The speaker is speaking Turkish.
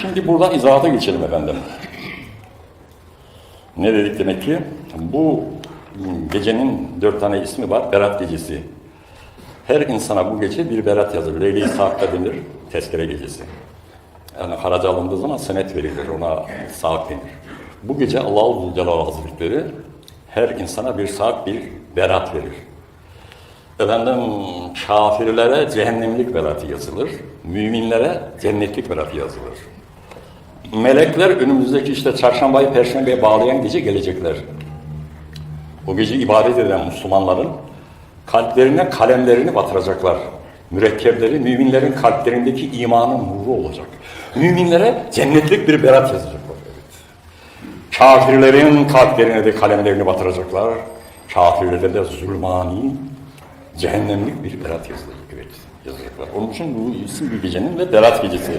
Şimdi buradan izahata geçelim efendim. Ne dedik demek ki? Bu gecenin dört tane ismi var. Berat gecesi. Her insana bu gece bir berat yazılır. Leyli-i Saak'ta denir. Tezkere gecesi. Yani haraca alındığı zaman senet verilir. Ona saat denir. Bu gece Allah-u Zülcelal Hazretleri her insana bir saat bir berat verir. Efendim kafirlere cehennemlik beratı yazılır. Müminlere cennetlik beratı yazılır. Melekler önümüzdeki işte çarşambayı perşembeye bağlayan gece gelecekler. O gece ibadet eden Müslümanların kalplerine kalemlerini batıracaklar. Mürekkepleri müminlerin kalplerindeki imanın nuru olacak. Müminlere cennetlik bir berat yazacaklar. Evet. Kafirlerin kalplerine de kalemlerini batıracaklar. Kafirlere de zulmani, cehennemlik bir berat yazılacak. Evet, yazacaklar. Onun için bu isim bir gecenin ve berat gecesi.